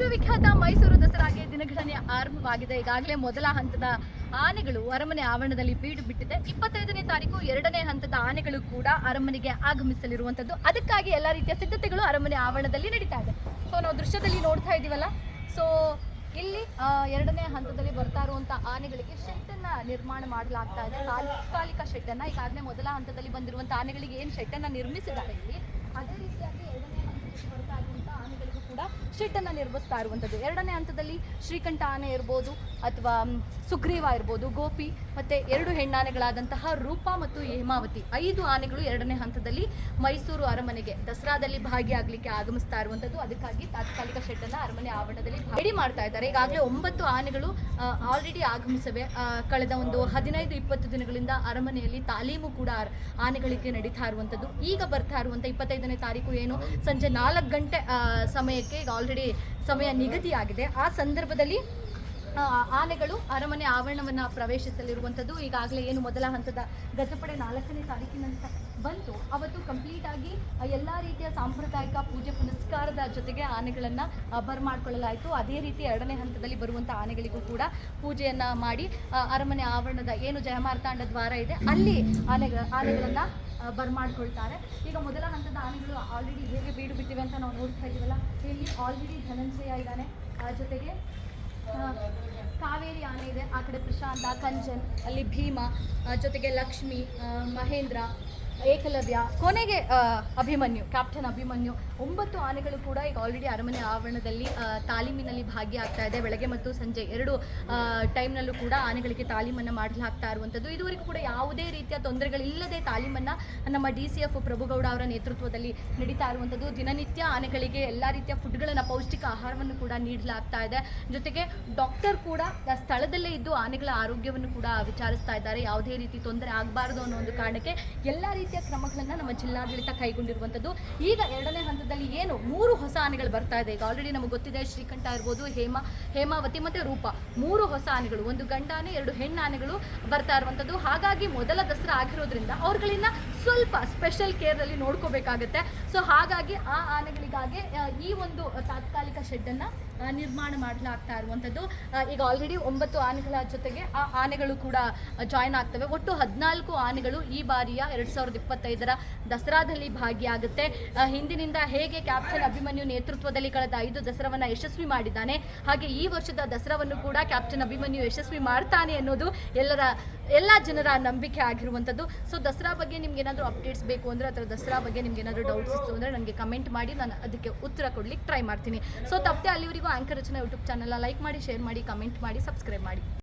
ವಿಶ್ವವಿಖ್ಯಾತ ಮೈಸೂರು ದಸರಾಗೆ ದಿನಗಣನೆ ಆರಂಭವಾಗಿದೆ. ಈಗಾಗಲೇ ಮೊದಲ ಹಂತದ ಆನೆಗಳು ಅರಮನೆ ಆವರಣದಲ್ಲಿ ಬೀಡು ಬಿಟ್ಟಿದೆ. ಇಪ್ಪತ್ತೈದನೇ ತಾರೀಕು ಎರಡನೇ ಹಂತದ ಆನೆಗಳು ಕೂಡ ಅರಮನೆಗೆ ಆಗಮಿಸಲಿರುವಂತದ್ದು ಅದಕ್ಕಾಗಿ ಎಲ್ಲ ರೀತಿಯ ಸಿದ್ಧತೆಗಳು ಅರಮನೆ ಆವರಣದಲ್ಲಿ ನಡೀತಾ ಇದೆ. ಸೊ ನಾವು ದೃಶ್ಯದಲ್ಲಿ ನೋಡ್ತಾ ಇದೀವಲ್ಲ ಸೊ ಇಲ್ಲಿ ಎರಡನೇ ಹಂತದಲ್ಲಿ ಬರ್ತಾ ಇರುವಂತ ಆನೆಗಳಿಗೆ ಶೆಡ್ಡನ್ನ ನಿರ್ಮಾಣ ಮಾಡಲಾಗ್ತಾ ಇದೆ. ತಾತ್ಕಾಲಿಕ ಶೆಡ್ಡನ್ನ ಈಗಾಗಲೇ ಮೊದಲ ಹಂತದಲ್ಲಿ ಬಂದಿರುವಂತ ಆನೆಗಳಿಗೆ ಏನು ಶೆಡ್ಡನ್ನ ನಿರ್ಮಿಸಿದ್ದಾರೆ ಇಲ್ಲಿ? ಅದೇ ರೀತಿಯಾಗಿ ಎರಡನೇ ಹಂತದಲ್ಲಿ ಬರ್ತಾ ಇರುವಂತಹ ಆನೆಗಳಿಗೂ ಶೆಡ್ಡನ್ನ ನಿರ್ಮಿಸ್ತಾ ಇರುವಂಥದ್ದು ಎರಡನೇ ಹಂತದಲ್ಲಿ ಶ್ರೀಕಂಠ ಆನೆ ಇರ್ಬೋದು ಅಥವಾ ಸುಗ್ರೀವ ಇರ್ಬೋದು, ಗೋಪಿ ಮತ್ತೆ ಎರಡು ಹೆಣ್ಣಾನೆಗಳಾದಂತಹ ರೂಪ ಮತ್ತು ಹೇಮಾವತಿ. ಐದು ಆನೆಗಳು ಎರಡನೇ ಹಂತದಲ್ಲಿ ಮೈಸೂರು ಅರಮನೆಗೆ, ದಸರಾದಲ್ಲಿ ಭಾಗಿಯಾಗಲಿಕ್ಕೆ ಆಗಮಿಸ್ತಾ ಇರುವಂಥದ್ದು. ಅದಕ್ಕಾಗಿ ತಾತ್ಕಾಲಿಕ ಶೆಟ್ಟನ್ನು ಅರಮನೆ ಆವರಣದಲ್ಲಿ ರೆಡಿ ಮಾಡ್ತಾ ಇದ್ದಾರೆ. ಈಗಾಗಲೇ ಒಂಬತ್ತು ಆನೆಗಳು ಆಲ್ರೆಡಿ ಆಗಮಿಸವೆ. ಕಳೆದ ಒಂದು ಹದಿನೈದು, ಇಪ್ಪತ್ತು ದಿನಗಳಿಂದ ಅರಮನೆಯಲ್ಲಿ ತಾಲೀಮು ಕೂಡ ಆನೆಗಳಿಗೆ ನಡೀತಾ ಇರುವಂಥದ್ದು. ಈಗ ಬರ್ತಾ ಇರುವಂಥ ಇಪ್ಪತ್ತೈದನೇ ತಾರೀಕು ಏನು? ಸಂಜೆ ನಾಲ್ಕು ಗಂಟೆ ಸಮಯಕ್ಕೆ ಈಗ ಸಮಯ ನಿಗದಿಯಾಗಿದೆ ಆ ಸಂದರ್ಭದಲ್ಲಿ ಆನೆಗಳು ಅರಮನೆ ಆವರಣವನ್ನು ಪ್ರವೇಶಿಸಲಿರುವಂಥದ್ದು. ಈಗಾಗಲೇ ಏನು ಮೊದಲ ಹಂತದ ಗಜಪಡೆ ನಾಲ್ಕನೇ ತಾರೀಕಿನಂತ ಬಂತು. ಅವತ್ತು ಕಂಪ್ಲೀಟ್ ಆಗಿ ಎಲ್ಲ ರೀತಿಯ ಸಾಂಪ್ರದಾಯಿಕ ಪೂಜೆ ಪುನಸ್ಕಾರದ ಜೊತೆಗೆ ಆನೆಗಳನ್ನು ಬರಮಾಡ್ಕೊಳ್ಳಲಾಯಿತು. ಅದೇ ರೀತಿ ಎರಡನೇ ಹಂತದಲ್ಲಿ ಬರುವಂಥ ಆನೆಗಳಿಗೂ ಕೂಡ ಪೂಜೆಯನ್ನು ಮಾಡಿ ಅರಮನೆ ಆವರಣದ ಏನು ಜಯಮಾರ್ತಾಂಡ ದ್ವಾರ ಇದೆ, ಅಲ್ಲಿ ಆನೆಗಳ ಆನೆಗಳನ್ನು ಬರಮಾಡ್ಕೊಳ್ತಾರೆ ಈಗ ಮೊದಲ ಹಂತದ ಆನೆಗಳು ಆಲ್ರೆಡಿ ಹೇಗೆ ಬೀಡು ಬಿಟ್ಟಿವೆ ಅಂತ ನಾವು ನೋಡ್ತಾ ಇದ್ದೀವಲ್ಲ, ಇಲ್ಲಿ ಆಲ್ರೆಡಿ ಧನಂಜಯ ಇದ್ದಾನೆ. ಜೊತೆಗೆ ಕಾವೇರಿ ಆನೆ ಇದೆ. ಆ ಕಡೆ ಪ್ರಶಾಂತ, ಕಂಜನ್, ಅಲ್ಲಿ ಭೀಮ ಜೊತೆಗೆ ಲಕ್ಷ್ಮಿ ಮಹೇಂದ್ರ ಏಕಲವ್ಯ. ಕೊನೆಗೆ ಅಭಿಮನ್ಯು, ಕ್ಯಾಪ್ಟನ್ ಅಭಿಮನ್ಯು. ಒಂಬತ್ತು ಆನೆಗಳು ಕೂಡ ಈಗ ಆಲ್ರೆಡಿ ಅರಮನೆ ಆವರಣದಲ್ಲಿ ತಾಲೀಮಿನಲ್ಲಿ ಭಾಗಿಯಾಗ್ತಾ ಇದೆ. ಬೆಳಗ್ಗೆ ಮತ್ತು ಸಂಜೆ ಎರಡು ಟೈಮ್ನಲ್ಲೂ ಕೂಡ ಆನೆಗಳಿಗೆ ತಾಲೀಮನ್ನು ಮಾಡಲಾಗ್ತಾ ಇರುವಂಥದ್ದು. ಇದುವರೆಗೂ ಕೂಡ ಯಾವುದೇ ರೀತಿಯ ತೊಂದರೆಗಳಿಲ್ಲದೆ ತಾಲೀಮನ್ನು ನಮ್ಮ ಡಿ ಸಿ ಎಫ್ ಪ್ರಭುಗೌಡ ಅವರ ನೇತೃತ್ವದಲ್ಲಿ ನಡೀತಾ ಇರುವಂಥದ್ದು. ದಿನನಿತ್ಯ ಆನೆಗಳಿಗೆ ಎಲ್ಲ ರೀತಿಯ ಫುಡ್ಗಳನ್ನು, ಪೌಷ್ಟಿಕ ಆಹಾರವನ್ನು ಕೂಡ ನೀಡಲಾಗ್ತಾ ಇದೆ. ಜೊತೆಗೆ ಡಾಕ್ಟರ್ ಕೂಡ ಸ್ಥಳದಲ್ಲೇ ಇದ್ದು ಆನೆಗಳ ಆರೋಗ್ಯವನ್ನು ಕೂಡ ವಿಚಾರಿಸ್ತಾ ಇದ್ದಾರೆ. ಯಾವುದೇ ರೀತಿ ತೊಂದರೆ ಆಗಬಾರದು ಅನ್ನೋ ಒಂದು ಕಾರಣಕ್ಕೆ ಎಲ್ಲ ರೀತಿಯ ಕ್ರಮಗಳನ್ನು ನಮ್ಮ ಜಿಲ್ಲಾಡಳಿತ ಕೈಗೊಂಡಿರುವಂಥದ್ದು. ಈಗ ಎರಡನೇ ಹಂತದಲ್ಲಿ ಏನು? ಮೂರು ಹೊಸ ಆನೆಗಳು ಬರ್ತಾ ಇದೆ. ಈಗ ಆಲ್ರೆಡಿ ನಮಗೆ ಗೊತ್ತಿದೆ, ಶ್ರೀಕಂಠ ಇರ್ಬೋದು, ಹೇಮ, ಹೇಮಾವತಿ ಮತ್ತು ರೂಪ. ಮೂರು ಹೊಸ ಆನೆಗಳು, ಒಂದು ಗಂಡ ಆನೆ ಎರಡು ಹೆಣ್ಣು ಆನೆಗಳು ಬರ್ತಾ ಇರುವಂಥದ್ದು. ಹಾಗಾಗಿ ಮೊದಲ ದಸರಾ ಆಗಿರೋದ್ರಿಂದ ಅವ್ರುಗಳನ್ನ ಸ್ವಲ್ಪ ಸ್ಪೆಷಲ್ ಕೇರಲ್ಲಿ ನೋಡ್ಕೋಬೇಕಾಗತ್ತೆ. ಸೊ ಹಾಗಾಗಿ ಆ ಆನೆಗಳಿಗಾಗಿ ಈ ಒಂದು ತಾತ್ಕಾಲಿಕ ಶೆಡ್ಡನ್ನು ನಿರ್ಮಾಣ ಮಾಡಲಾಗ್ತಾ ಇರುವಂಥದ್ದು ಈಗ ಆಲ್ರೆಡಿ ಒಂಬತ್ತು ಆನೆಗಳ ಜೊತೆಗೆ ಆ ಆನೆಗಳು ಕೂಡ ಜಾಯ್ನ್ ಆಗ್ತವೆ. ಒಟ್ಟು ಹದಿನಾಲ್ಕು ಆನೆಗಳು ಈ ಬಾರಿಯ ಎರಡು ಸಾವಿರದ ಇಪ್ಪತ್ತೈದರ ದಸರಾದಲ್ಲಿ ಭಾಗಿಯಾಗುತ್ತೆ. ಹಿಂದಿನಿಂದ ಹೇಗೆ ಕ್ಯಾಪ್ಟನ್ ಅಭಿಮನ್ಯು ನೇತೃತ್ವದಲ್ಲಿ ಕಳೆದ ಐದು ದಸರಾವನ್ನು ಯಶಸ್ವಿ ಮಾಡಿದ್ದಾನೆ, ಹಾಗೆ ಈ ವರ್ಷದ ದಸರಾವನ್ನು ಕೂಡ ಕ್ಯಾಪ್ಟನ್ ಅಭಿಮನ್ಯು ಯಶಸ್ವಿ ಮಾಡ್ತಾನೆ ಅನ್ನೋದು ಎಲ್ಲರ, ಎಲ್ಲ ಜನರ ನಂಬಿಕೆ ಆಗಿರುವಂಥದ್ದು ಸೊ ದಸರಾ ಬಗ್ಗೆ ನಿಮ್ಗೆ ಏನಾದರೂ ಅಪ್ಡೇಟ್ಸ್ ಬೇಕು ಅಂದರೆ, ಅಥವಾ ದಸರಾ ಬಗ್ಗೆ ನಿಮ್ಗೆ ಏನಾದರೂ ಡೌಟ್ಸ್ ಇತ್ತು ಅಂದರೆ ನನಗೆ ಕಮೆಂಟ್ ಮಾಡಿ, ನಾನು ಅದಕ್ಕೆ ಉತ್ತರ ಕೊಡ್ಲಿಕ್ಕೆ ಟ್ರೈ ಮಾಡ್ತೀನಿ. ಸೊ ತಪ್ಪದೆ ಅಲ್ಲಿವರೆಗೂ ಆಂಕರ್ ರಚನಾ ಯೂಟ್ಯೂಬ್ ಚಾನಲ್ನ ಲೈಕ್ ಮಾಡಿ ಶೇರ್ ಮಾಡಿ ಕಮೆಂಟ್ ಮಾಡಿ ಸಬ್ಸ್ಕ್ರೈಬ್ ಮಾಡಿ.